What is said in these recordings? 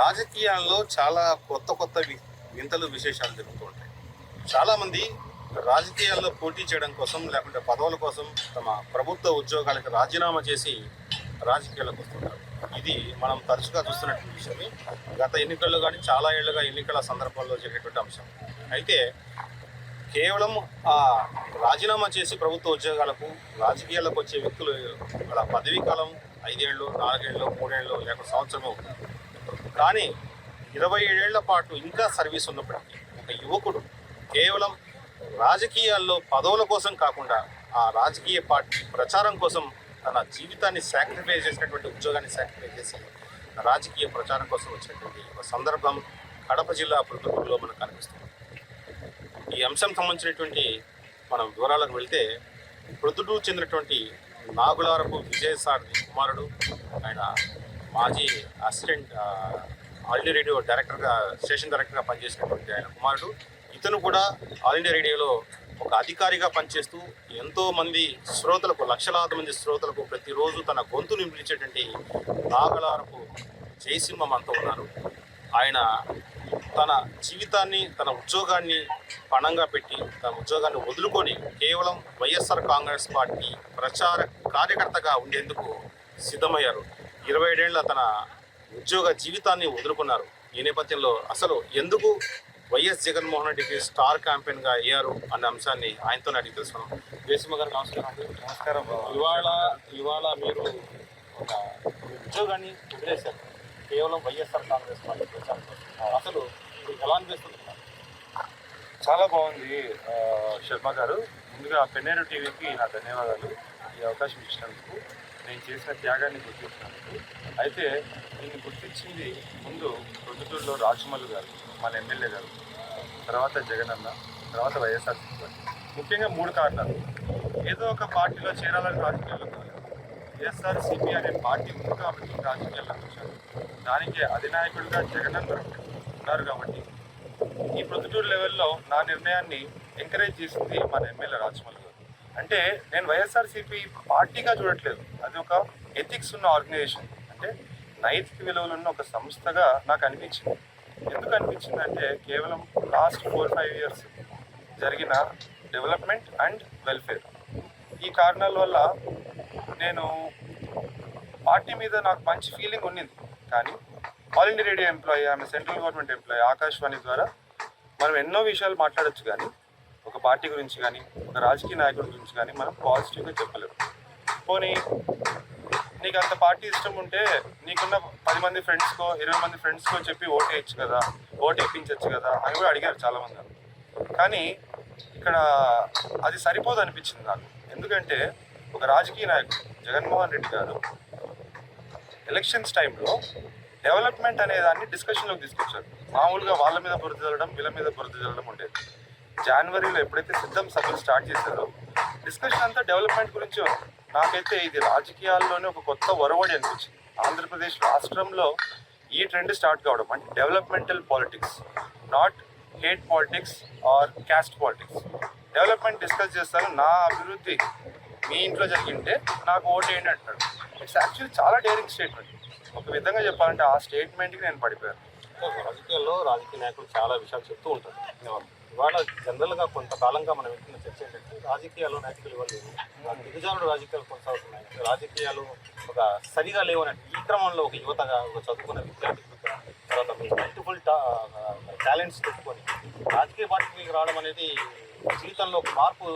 రాజకీయాల్లో చాలా కొత్త కొత్త వింతలు విశేషాలు జరుగుతూ ఉంటాయి. చాలామంది రాజకీయాల్లో పోటీ చేయడం కోసం లేకుంటే పదవుల కోసం తమ ప్రభుత్వ ఉద్యోగాలకు రాజీనామా చేసి రాజకీయాలకు వస్తుంటారు. ఇది మనం తరచుగా చూస్తున్నటువంటి విషయమే. గత ఎన్నికల్లో కానీ చాలా ఏళ్ళుగా ఎన్నికల సందర్భంలో జరిగేటువంటి అంశం. అయితే కేవలం ఆ రాజీనామా చేసి ప్రభుత్వ ఉద్యోగాలకు రాజకీయాలకు వచ్చే వ్యక్తులు అలా పదవీ కాలం ఐదేళ్ళు నాలుగేళ్ళు మూడేళ్ళు లేకపోతే సంవత్సరమే ఉంటుంది కానీ ఇరవై ఏడేళ్ళ పాటు ఇంకా సర్వీస్ ఉన్నప్పటికీ ఒక యువకుడు కేవలం రాజకీయాల్లో పదవుల కోసం కాకుండా ఆ రాజకీయ పార్టీ ప్రచారం కోసం తన జీవితాన్ని సాక్రిఫైస్ చేసినటువంటి ఉద్యోగాన్ని సాక్రిఫైస్ చేసి రాజకీయ ప్రచారం కోసం వచ్చినటువంటి ఒక సందర్భం కడప జిల్లా ప్రొద్దుటూరులో మనకు కనిపిస్తుంది. ఈ అంశం సంబంధించినటువంటి మనం వివరాలకు వెళ్తే ప్రొద్దుటూరు చెందినటువంటి నాగులారపు విజయసారథి కుమారుడు ఆయన మాజీ అసిస్టెంట్ ఆల్ ఇండియా రేడియో డైరెక్టర్గా స్టేషన్ డైరెక్టర్గా పనిచేసినటువంటి ఆయన కుమారుడు. ఇతను కూడా ఆల్ ఇండియా రేడియోలో ఒక అధికారిగా పనిచేస్తూ ఎంతో మంది శ్రోతలకు లక్షలాది మంది శ్రోతలకు ప్రతిరోజు తన గొంతు నింపించేటువంటి నాగలారపు జయసింహం అంతా ఉన్నారు. ఆయన తన జీవితాన్ని తన ఉద్యోగాన్ని పణంగా పెట్టి తన ఉద్యోగాన్ని వదులుకొని కేవలం వైఎస్ఆర్ కాంగ్రెస్ పార్టీ ప్రచార కార్యకర్తగా ఉండేందుకు సిద్ధమయ్యారు. ఇరవై ఏడేళ్ళ తన ఉద్యోగ జీవితాన్ని వదులుకున్నారు. ఈ నేపథ్యంలో అసలు ఎందుకు వైఎస్ జగన్మోహన్ రెడ్డికి స్టార్ క్యాంపెయిన్గా అయ్యారు అన్న అంశాన్ని ఆయనతోనే అడిగి తెలుసుకున్నాం జయసింహ గారు నమస్కారం నమస్కారం ఇవాళ ఇవాళ మీరు ఒక ఉద్యోగాన్ని వదిలేశారు. కేవలం వైఎస్ఆర్ కాంగ్రెస్ పార్టీ. అసలు ఎలా అనిపిస్తుంది? చాలా బాగుంది శర్మ గారు. ముందుగా పెన్నేరు టీవీకి నా ధన్యవాదాలు. ఈ అవకాశం ఇచ్చినందుకు నేను చేసిన త్యాగాన్ని గుర్తించినందుకు. అయితే దీన్ని గుర్తించింది ముందు ప్రొద్దుటూరులో రాజమల్లు గారు మన ఎమ్మెల్యే గారు తర్వాత జగనన్న తర్వాత వైఎస్ఆర్ పార్టీ ముఖ్యంగా మూడు కారణాలు. ఏదో ఒక పార్టీలో చేరాలని రాజకీయాల్లో కాదు వైఎస్ఆర్ సిపి అనే పార్టీ ఉంది కాబట్టి రాజకీయాల్లోకి వచ్చారు. దానికి అధినాయకుడిగా జగనన్న ఉన్నారు కాబట్టి ఈ ప్రొద్దుటూరు లెవెల్లో నా నిర్ణయాన్ని ఎంకరేజ్ చేసింది మన ఎమ్మెల్యే రాజమౌళి గారు. అంటే నేను వైఎస్ఆర్సీపీ పార్టీగా చూడట్లేదు. అది ఒక ఎథిక్స్ ఉన్న ఆర్గనైజేషన్ అంటే నైతిక విలువలు ఉన్న ఒక సంస్థగా నాకు అనిపించింది. ఎందుకు అనిపించింది అంటే కేవలం లాస్ట్ ఫోర్ ఫైవ్ ఇయర్స్ జరిగిన డెవలప్మెంట్ అండ్ వెల్ఫేర్ ఈ కారణాల వల్ల నేను పార్టీ మీద నాకు మంచి ఫీలింగ్ ఉన్నింది. కానీ ఆల్ ఇండియా రేడియో ఎంప్లాయీ ఆమె సెంట్రల్ గవర్నమెంట్ ఎంప్లాయీ ఆకాశవాణి ద్వారా మనం ఎన్నో విషయాలు మాట్లాడొచ్చు కానీ ఒక పార్టీ గురించి కానీ ఒక రాజకీయ నాయకుడి గురించి కానీ మనం పాజిటివ్గా చెప్పలేము. పోనీ నీకు అంత పార్టీ ఇష్టం ఉంటే నీకున్న పది మంది ఫ్రెండ్స్కో ఇరవై మంది ఫ్రెండ్స్కో చెప్పి ఓటేయచ్చు కదా ఓటు వేయించవచ్చు కదా అని కూడా అడిగారు చాలామంది. కానీ ఇక్కడ అది సరిపోదు అనిపించింది నాకు. ఎందుకంటే ఒక రాజకీయ నాయకుడు జగన్మోహన్ రెడ్డి గారు ఎలక్షన్స్ టైంలో డెవలప్మెంట్ అనే దాన్ని డిస్కషన్లోకి తీసుకొచ్చారు. మామూలుగా వాళ్ళ మీద బురద చల్లడం వీళ్ళ మీద బురద చల్లడం ఉండేది. జనవరిలో ఎప్పుడైతే సిద్ధం సభలు స్టార్ట్ చేశారో డిస్కషన్ అంతా డెవలప్మెంట్ గురించి ఉంది. నాకైతే ఇది రాజకీయాల్లోనే ఒక కొత్త ఒరవడి అనిపించింది. ఆంధ్రప్రదేశ్ రాష్ట్రంలో ఈ ట్రెండ్ స్టార్ట్ కావడం అంటే developmental politics not hate politics or caste politics development discuss చేస్తారు. నా అభివృద్ధి మీ ఇంట్లో జరిగింటే నాకు ఓటు వేయండి అంటున్నాడు ఇట్స్ యాక్చువల్లీ చాలా డేరింగ్ స్టేట్మెంట్ ఒక విధంగా చెప్పాలంటే ఆ స్టేట్మెంట్కి నేను పడిపోయాను. రాజకీయాల్లో రాజకీయ నాయకులు చాలా విషయాలు చెప్తూ ఉంటారు. ఇవాళ జనరల్గా కొంతకాలంగా మనం వింటున్న చర్చ ఏంటంటే రాజకీయాలు నైతికలు ఇవ్వలేదు. దిగజారుడు రాజకీయాలు కొనసాగుతున్నాయి. రాజకీయాలు ఒక సరిగా లేవనట్టు ఈ క్రమంలో ఒక యువతగా ఒక చదువుకున్న విద్యార్థి తర్వాత మల్టిపుల్ టాలెంట్స్ పెట్టుకొని రాజకీయ పార్టీకి రావడం అనేది జీవితంలో ఒక మార్పు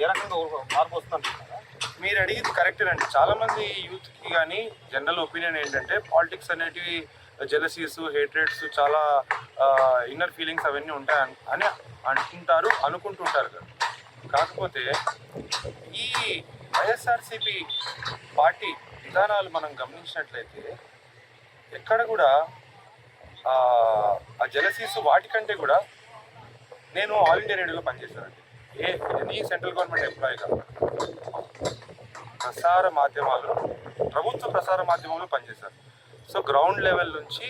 ఏ రకంగా ఒక మార్పు వస్తుంది మీరు అడిగింది కరెక్ట్ అండి చాలామంది యూత్కి కానీ జనరల్ ఒపీనియన్ ఏంటంటే పాలిటిక్స్ అనేటివి జెలసీస్ హేట్రేట్స్ చాలా ఇన్నర్ ఫీలింగ్స్ అవన్నీ ఉంటాయి అని అనుకుంటారు అనుకుంటుంటారు కదా. కాకపోతే ఈ వైఎస్ఆర్సిపి పార్టీ విధానాలు మనం గమనించినట్లయితే ఎక్కడ కూడా ఆ, జెలసీస్ వాటికంటే కూడా నేను ఆల్ ఇండియా రేడియోలో పనిచేశానండి ఏ ఎనీ సెంట్రల్ గవర్నమెంట్ ఎంప్లాయీ కాదు. ప్రసార మాధ్యమాలు ప్రభుత్వ ప్రసార మాధ్యమంలో పనిచేశారు సో గ్రౌండ్ లెవెల్ నుంచి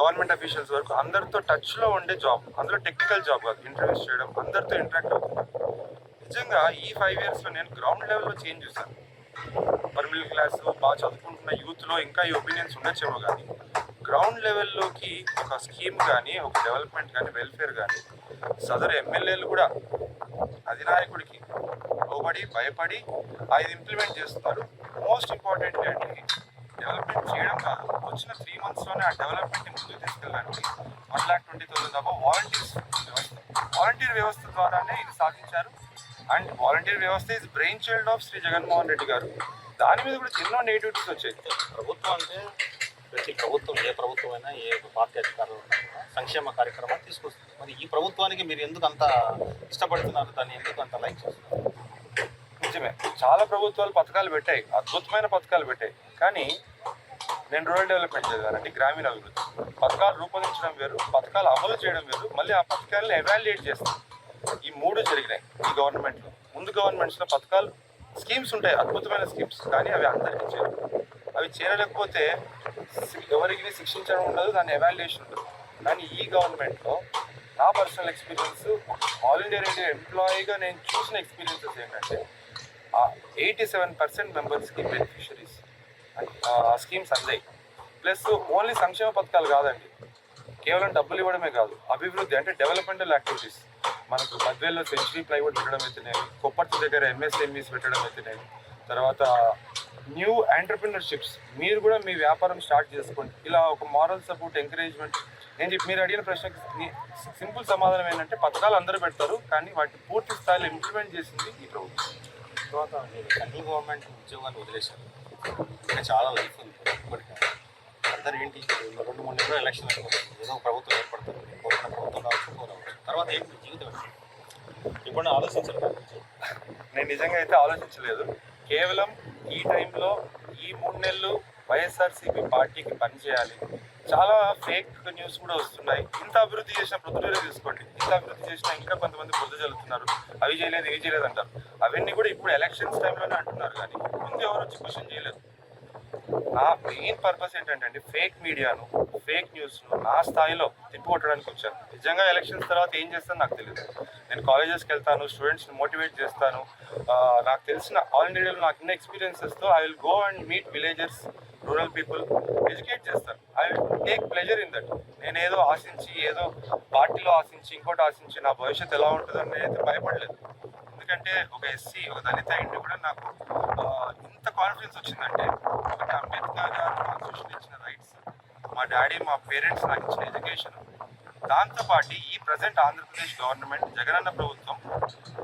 గవర్నమెంట్ అఫీషియల్స్ వరకు అందరితో టచ్లో ఉండే జాబ్ అందులో టెక్నికల్ జాబ్ కాదు ఇంటర్వ్యూస్ చేయడం అందరితో ఇంటరాక్ట్ అవుతుంది నిజంగా ఈ ఫైవ్ ఇయర్స్లో నేను గ్రౌండ్ లెవెల్లో చేంజ్ చూసాను అప్పర్ మిడిల్ క్లాస్ బాగా చదువుకుంటున్న యూత్లో ఇంకా ఈ ఒపీనియన్స్ ఉండొచ్చేమో కానీ గ్రౌండ్ లెవెల్లోకి ఒక స్కీమ్ కానీ ఒక డెవలప్మెంట్ కానీ వెల్ఫేర్ కానీ సదరు ఎమ్మెల్యేలు కూడా అధినాయకుడికి లోబడి భయపడి అది ఇంప్లిమెంట్ చేస్తున్నారు మోస్ట్ ఇంపార్టెంట్ అంటే డెవలప్మెంట్ చేయడం కాదు. వచ్చిన త్రీ మంత్స్లోనే ఆ డెవలప్మెంట్ని ముందుకు తీసుకెళ్ళడానికి వన్ ల్యాక్ ట్వంటీ థౌసండ్ దాకా వాలంటీర్స్ వ్యవస్థ వాలంటీర్ వ్యవస్థ ద్వారానే ఇది సాధించారు. అండ్ వాలంటీర్ వ్యవస్థ is brain child of Shri Jaganmohan Reddy గారు. దాని మీద కూడా ఎన్నో నెగిటివిటీస్ వచ్చాయి. ప్రభుత్వం అంటే ప్రతి ప్రభుత్వం ఏ ప్రభుత్వం అయినా ఏ పార్టీ అధికారులు సంక్షేమ కార్యక్రమాలు తీసుకొస్తుంది. మరి ఈ ప్రభుత్వానికి మీరు ఎందుకు అంత ఇష్టపడుతున్నారు? దాన్ని ఎందుకు అంత లైక్ చేస్తున్నారు? నిజమే. చాలా ప్రభుత్వాలు పథకాలు పెట్టాయి. అద్భుతమైన పథకాలు పెట్టాయి. కానీ నేను రూరల్ డెవలప్మెంట్ చదివాను అంటే గ్రామీణ అభివృద్ధి. పథకాలు రూపొందించడం వేరు పథకాలు అమలు చేయడం వేరు మళ్ళీ ఆ పథకాలను ఎవాల్యుయేట్ చేస్తాం ఈ మూడు జరిగినాయి ఈ గవర్నమెంట్లో ముందు గవర్నమెంట్స్లో పథకాలు స్కీమ్స్ ఉంటాయి అద్భుతమైన స్కీమ్స్ కానీ అవి అందరికీ చేరు అవి చేరలేకపోతే ఎవరికి శిక్షించడం ఉండదు దాని ఎవాల్యుయేషన్ ఉండదు. కానీ ఈ గవర్నమెంట్లో నా personal experience all India radio ఎంప్లాయీగా నేను చూసిన ఎక్స్పీరియన్సెస్ ఏంటంటే ఎయిటీ సెవెన్ పర్సెంట్ మెంబర్స్కి బెనిఫిషరీ స్కీమ్స్ అందాయి ప్లస్ ఓన్లీ సంక్షేమ పథకాలు కాదండి. కేవలం డబ్బులు ఇవ్వడమే కాదు అభివృద్ధి అంటే డెవలప్మెంటల్ యాక్టివిటీస్ మనకు మధ్యలో సెంచరీ ప్లైవుడ్ పెట్టడం అయితేనేమి కొప్పర్తి దగ్గర ఎంఎస్ఎంఈస్ పెట్టడం అయితేనేమి తర్వాత న్యూ ఎంటర్ప్రినర్షిప్స్ మీరు కూడా మీ వ్యాపారం స్టార్ట్ చేసుకోండి. ఇలా ఒక మారల్ సపోర్ట్ ఎంకరేజ్మెంట్ నేను చెప్పి మీరు అడిగిన ప్రశ్నకి సింపుల్ సమాధానం ఏంటంటే పథకాలు అందరూ పెడతారు కానీ వాటిని పూర్తి స్థాయిలో ఇంప్లిమెంట్ చేసింది ఈ ప్రభుత్వం. తర్వాత మీరు సెంట్రల్ గవర్నమెంట్ ఉద్యోగాన్ని వదిలేశారు. ఇంకా చాలా లైఫ్ ఉంది ఇప్పటికీ. అందరు ఏంటి రెండు మూడు నెలలు ఎలక్షన్ అయిపోతుంది. ఏదో ప్రభుత్వం ఏర్పడుతుంది. కోరిన ప్రభుత్వం కావచ్చు కోరవచ్చు తర్వాత ఏంటి జీవితం ఇప్పుడు ఆలోచించలేదు. నేను నిజంగా అయితే ఆలోచించలేదు. కేవలం ఈ టైంలో ఈ మూడు నెలలు వైఎస్ఆర్సీపీ పార్టీకి పనిచేయాలి. చాలా ఫేక్ న్యూస్ కూడా వస్తున్నాయి. ఇంత అభివృద్ధి చేసిన పృథ్వీరే తీసుకోండి. ఇంత అభివృద్ధి చేసినా ఇంకా కొంతమంది బురద చల్లుతున్నారు అవి చేయలేదు ఇవి చేయలేదు అంటారు. అవన్నీ కూడా ఇప్పుడు ఎలక్షన్స్ టైంలోనే అంటున్నారు కానీ ముందు ఎవరు వచ్చి క్వశ్చన్ చేయలేదు. నా మెయిన్ పర్పస్ ఏంటంటే ఫేక్ మీడియాను ఫేక్ న్యూస్ను నా స్థాయిలో తిప్పికొట్టడానికి వచ్చాను. నిజంగా ఎలక్షన్స్ తర్వాత ఏం చేస్తాను నాకు తెలియదు నేను కాలేజెస్కి వెళ్తాను స్టూడెంట్స్ని మోటివేట్ చేస్తాను. నాకు తెలిసిన ఆల్ ఇండియాలో నాకు ఉన్న ఎక్స్పీరియన్సెస్తో I will go and meet villagers rural people educate చేస్తాను. I will take pleasure in that నేను ఏదో ఆశించి ఏదో పార్టీలో ఆశించి ఇంకోటి ఆశించి నా భవిష్యత్తు ఎలా ఉంటుందని నేనైతే భయపడలేదు. ఎందుకంటే ఒక ఎస్సీ ఒక దళిత ఇంటి కూడా నాకు ఇంత కాన్ఫిడెన్స్ వచ్చిందంటే ఒకటి అంబేద్కర్ గారు కాన్స్టిట్యూషన్ ఇచ్చిన రైట్స్ మా డాడీ మా పేరెంట్స్ నాకు ఇచ్చిన ఎడ్యుకేషన్ దాంతోపాటు ఈ ప్రజెంట్ ఆంధ్రప్రదేశ్ గవర్నమెంట్ జగనన్న ప్రభుత్వం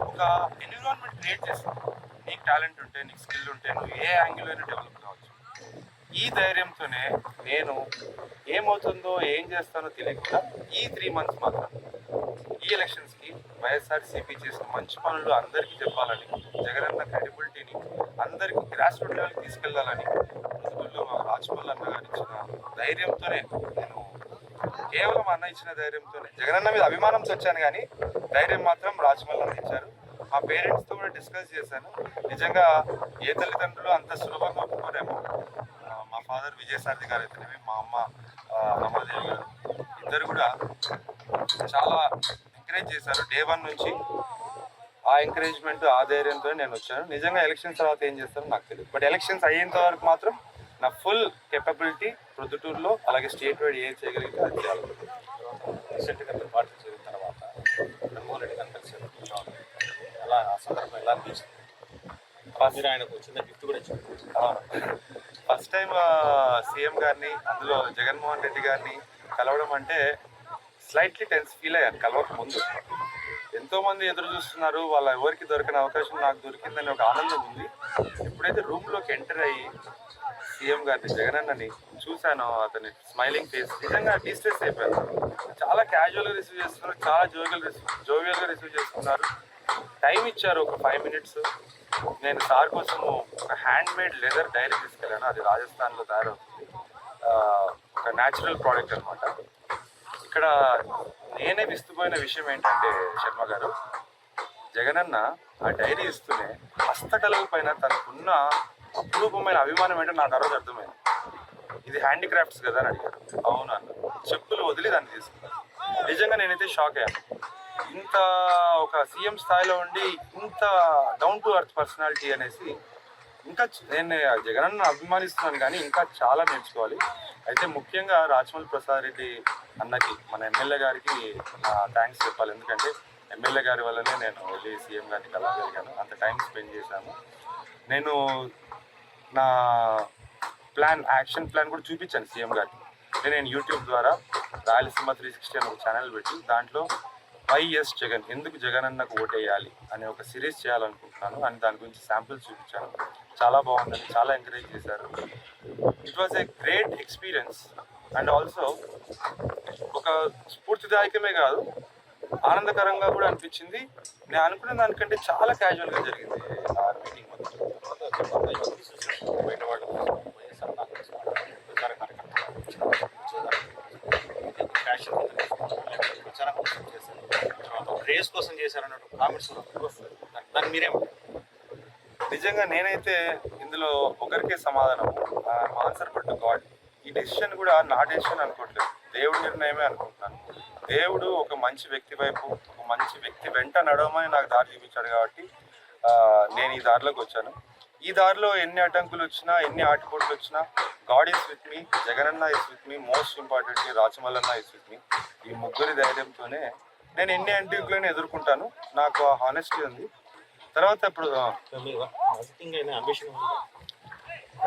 ఒక ఎన్విరాన్మెంట్ క్రియేట్ చేస్తుంది నీకు టాలెంట్ ఉంటే నీకు స్కిల్ ఉంటే నువ్వు ఏ యాంగిల్ అయినా డెవలప్ కావచ్చు. ఈ ధైర్యంతోనే నేను ఏమవుతుందో ఏం చేస్తానో తెలియకుండా ఈ త్రీ మంత్స్ మాత్రం ఈ ఎలక్షన్స్ వైఎస్ఆర్సీపీ చేసిన మంచి పనులు అందరికీ చెప్పాలని జగనన్న క్రెడిబిలిటీని అందరికీ గ్రాస్ రూట్ లెవెల్కి తీసుకెళ్ళాలని రోజుల్లో మా అన్న గారు ఇచ్చిన ధైర్యంతోనే నేను కేవలం అన్న ఇచ్చిన ధైర్యంతోనే జగనన్న మీద అభిమానంతో వచ్చాను కానీ ధైర్యం మాత్రం రాజమౌళి అన్న ఇచ్చారు. మా పేరెంట్స్తో కూడా డిస్కస్ చేశాను. నిజంగా ఏ తల్లిదండ్రులు అంత సులభంగా ఒప్పుకోరేమో మా ఫాదర్ విజయసారథి గారు అయితేనేమి మా అమ్మ రమాదేవి గారు ఇద్దరు కూడా చాలా ఎంకరేజ్ చేశారు డే వన్ నుంచి ఆ ఎంకరేజ్మెంట్ ఆ ధైర్యంతో నేను వచ్చాను. నిజంగా ఎలక్షన్స్ తర్వాత ఏం చేస్తారో నాకు తెలియదు. బట్ ఎలక్షన్స్ అయ్యేంత వరకు మాత్రం నా ఫుల్ కెపబిలిటీ ప్రొద్దుటూరులో అలాగే స్టేట్ వైడ్ ఏం చేయగలిగితే అది చేయాలి రీసెంట్గా మీరు పార్టీ చేరిన తర్వాత జగన్మోహన్ రెడ్డి గారు కలిసారు కూర్చోవాలి అలా ఆ సందర్భం ఎలా అనిపించింది? మీరు ఆయనకు చిన్న గిఫ్ట్ కూడా ఇచ్చారు. ఫస్ట్ టైం సీఎం గారిని అందులో జగన్మోహన్ రెడ్డి గారిని కలవడం అంటే స్లైట్లీ టెన్స్ ఫీల్ అయ్యాను కలవక ముందు. ఎంతోమంది ఎదురు చూస్తున్నారు వాళ్ళ ఎవరికి దొరికిన అవకాశం నాకు దొరికిందని ఒక ఆనందం ఉంది. ఎప్పుడైతే రూమ్లోకి ఎంటర్ అయ్యి సీఎం గారిని జగనన్నని చూశాను అతని స్మైలింగ్ ఫేస్ నిజంగా డిస్ట్రెస్ అయిపోయాను. చాలా క్యాజువల్గా రిసీవ్ చేస్తున్నారు చాలా జోవియల్ రిసీవ్ జోవియల్గా రిసీవ్ చేస్తున్నారు. టైం ఇచ్చారు ఒక ఫైవ్ మినిట్స్ నేను సార్ కోసము ఒక హ్యాండ్ మేడ్ లెదర్ డైరీ తీసుకెళ్ళాను. అది రాజస్థాన్లో తయారవుతుంది. ఒక న్యాచురల్ ప్రోడక్ట్ అనమాట ఇక్కడ నేనే విస్తుపోయిన విషయం ఏంటంటే శర్మ గారు జగనన్న ఆ డైరీ ఇస్తూనే హస్తకళల పైన తనకున్న అపురూపమైన అభిమానం ఏంటో నాకు ఆ రోజు అర్థమైంది. ఇది హ్యాండిక్రాఫ్ట్స్ కదా అని అడిగారు. అవును అన్న చెప్పులు వదిలి దాన్ని తీసుకున్నాను నిజంగా నేనైతే షాక్ అయ్యాను. ఇంత ఒక సీఎం స్థాయిలో ఉండి ఇంత డౌన్ టు అర్త్ పర్సనాలిటీ అనేసి ఇంకా నేను జగనన్న అభిమానిస్తున్నాను కానీ ఇంకా చాలా నేర్చుకోవాలి. అయితే ముఖ్యంగా రాజమౌళి ప్రసాద్ రెడ్డి అన్నకి మన ఎమ్మెల్యే గారికి నా థ్యాంక్స్ చెప్పాలి. ఎందుకంటే ఎమ్మెల్యే గారి వల్లనే నేను వెళ్ళి సీఎం గారిని కలవగలిగాను అంత టైం స్పెండ్ చేశాను నేను నా ప్లాన్ యాక్షన్ ప్లాన్ కూడా చూపించాను సీఎం గారికి. అంటే నేను యూట్యూబ్ ద్వారా రాయలసీమ త్రీ సిక్స్టీ అని ఒక ఛానల్ పెట్టి దాంట్లో వైఎస్ జగన్ ఎందుకు జగన్ అన్నకు ఓటేయాలి అనే ఒక సిరీస్ చేయాలనుకుంటున్నాను. అని దాని గురించి శాంపిల్స్ చూపించాను. చాలా బాగుందని చాలా ఎంకరేజ్ చేశారు it was a great experience and also ఒక స్ఫూర్తిదాయకమే కాదు ఆనందకరంగా కూడా అనిపించింది నేను అనుకున్న దానికంటే చాలా క్యాజువల్గా జరిగింది ఆ మీటింగ్ ప్రచారం కోసం చేశారు తర్వాత రేస్ కోసం కామెంట్స్ వస్తాయి దాన్ని- దాన్ని మీరేమంటారు నిజంగా నేనైతే ఇందులో ఒకరికే సమాధానం ఆన్సర్ పట్టు గాడ్ ఈ డెసిషన్ కూడా నా డెసిషన్ అనుకోవట్లేదు దేవుడి నిర్ణయమే అనుకుంటున్నాను. దేవుడు ఒక మంచి వ్యక్తి వైపు ఒక మంచి వ్యక్తి వెంట నడవమని నాకు దారి చూపించాడు కాబట్టి నేను ఈ దారిలోకి వచ్చాను. ఈ దారిలో ఎన్ని అడ్డంకులు వచ్చినా ఎన్ని ఆటుపోట్లు వచ్చినా God is with me Jagananna is with me most importantly Rachamallanna is with me ఈ ముగ్గురి ధైర్యంతోనే నేను ఎన్ని అడ్డంకులను ఎదుర్కొంటాను నాకు ఆ హానెస్టీ ఉంది. తర్వాత ఇప్పుడు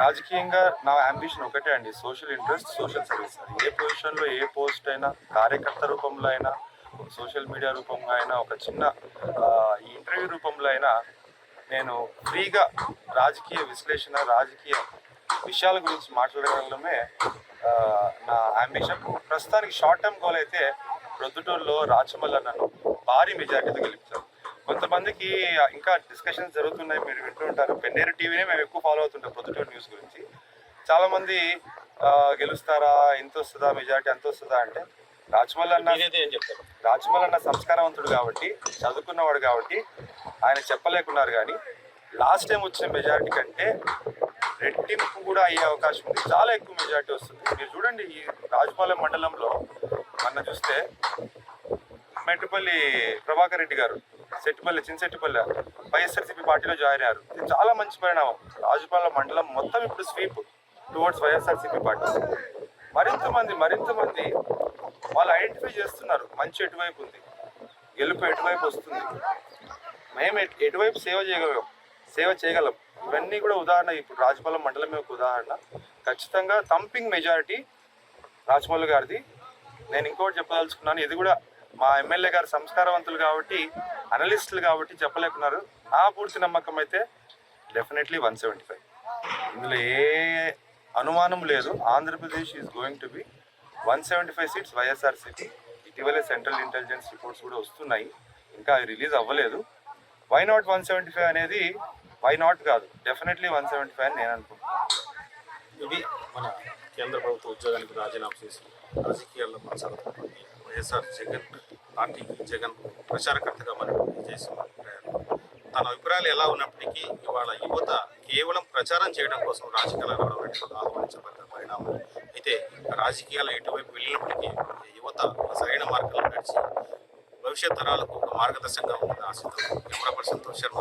రాజకీయంగా నా అంబిషన్ ఒకటే అండి. సోషల్ ఇంట్రెస్ట్ సోషల్ సర్వీస్ ఏ పొజిషన్లో ఏ పోస్ట్ అయినా కార్యకర్త రూపంలో అయినా సోషల్ మీడియా రూపంలో అయినా ఒక చిన్న ఇంటర్వ్యూ రూపంలో అయినా నేను ఫ్రీగా రాజకీయ విశ్లేషణ రాజకీయ విషయాల గురించి మాట్లాడగలమే నా అంబిషన్ ప్రస్తుతానికి షార్ట్ టర్మ్ గోల్ అయితే ప్రొద్దుటూరులో రాచమల్ల నన్ను భారీ మెజార్టీతో గెలిపించారు. కొంతమందికి ఇంకా డిస్కషన్స్ జరుగుతున్నాయి మీరు వింటూ ఉంటారు. పెన్నేరు టీవీనే మేము ఎక్కువ ఫాలో అవుతుంటాం ప్రొద్దుటూరు న్యూస్ గురించి. చాలా మంది ఆ, గెలుస్తారా ఎంత వస్తుందా మెజార్టీ ఎంత వస్తుందా అంటే రాజమల్ అన్న రాజమల్ అన్న సంస్కారవంతుడు కాబట్టి చదువుకున్నవాడు కాబట్టి ఆయన చెప్పలేకున్నారు కానీ లాస్ట్ టైం వచ్చిన మెజారిటీ కంటే రెట్టింపు కూడా అయ్యే అవకాశం ఉంది. చాలా ఎక్కువ మెజారిటీ వస్తుంది. మీరు చూడండి ఈ రాజపాలెం మండలంలో మొన్న చూస్తే మెట్టుపల్లి ప్రభాకర్ రెడ్డి గారు సెట్టిపల్లి చిన్నసెట్టిపల్లి వైఎస్ఆర్సీపీ పార్టీలో జాయిన్ అయ్యారు. ఇది చాలా మంచి పరిణామం. రాజపాలెం మండలం మొత్తం ఇప్పుడు స్వీప్ టువర్డ్స్ వైఎస్ఆర్సీపీ పార్టీ. మరింత మంది మరింత మంది వాళ్ళు ఐడెంటిఫై చేస్తున్నారు. మంచి ఎటువైపు ఉంది? గెలుపు ఎటువైపు వస్తుంది? మేము ఎటు- ఎటువైపు సేవ చేయగలం? సేవ చేయగలం. ఇవన్నీ కూడా ఉదాహరణ. ఇప్పుడు రాజపాలెం మండలమే ఒక ఉదాహరణ. ఖచ్చితంగా థంపింగ్ మెజారిటీ రాజమౌళి గారిది. నేను ఇంకోటి చెప్పదలుచుకున్నాను. ఇది కూడా మా ఎమ్మెల్యే గారు సంస్కారవంతులు కాబట్టి అనలిస్టులు కాబట్టి చెప్పలేకున్నారు. నా పూర్తి నమ్మకం అయితే డెఫినెట్లీ వన్ సెవెంటీ ఫైవ్ ఇందులో ఏ అనుమానం లేదు. Andhra Pradesh is going to be one seventy five seats YSRCP ఇటీవలే సెంట్రల్ ఇంటెలిజెన్స్ రిపోర్ట్స్ కూడా వస్తున్నాయి. ఇంకా అవి రిలీజ్ అవ్వలేదు. Why not one seventy five అనేది వై నాట్ కాదు. డెఫినెట్లీ వన్ సెవెంటీ ఫైవ్ అని నేను అనుకుంటున్నాను. ఇది మన కేంద్ర ప్రభుత్వ ఉద్యోగానికి రాజీనామా చేసి రాజకీయాల్లో కొనసాగుతున్నటువంటి వైఎస్ఆర్ జగన్ పార్టీకి జగన్ ప్రచారకర్తగా మనం చేసిన తన అభిప్రాయాలు ఎలా ఉన్నప్పటికీ ఇవాళ యువత కేవలం ప్రచారం చేయడం కోసం రాజకీయాలు రావడం అనేది ఆహ్వానించబడ్డ పరిణామం. అయితే రాజకీయాలు ఎటువైపు వెళ్ళినప్పటికీ యువత సరైన మార్గంలో నడిచి భవిష్యత్ తరాలకు ఒక మార్గదర్శకంగా ఉందని ఆశిద్దాం. Camera person Sharma.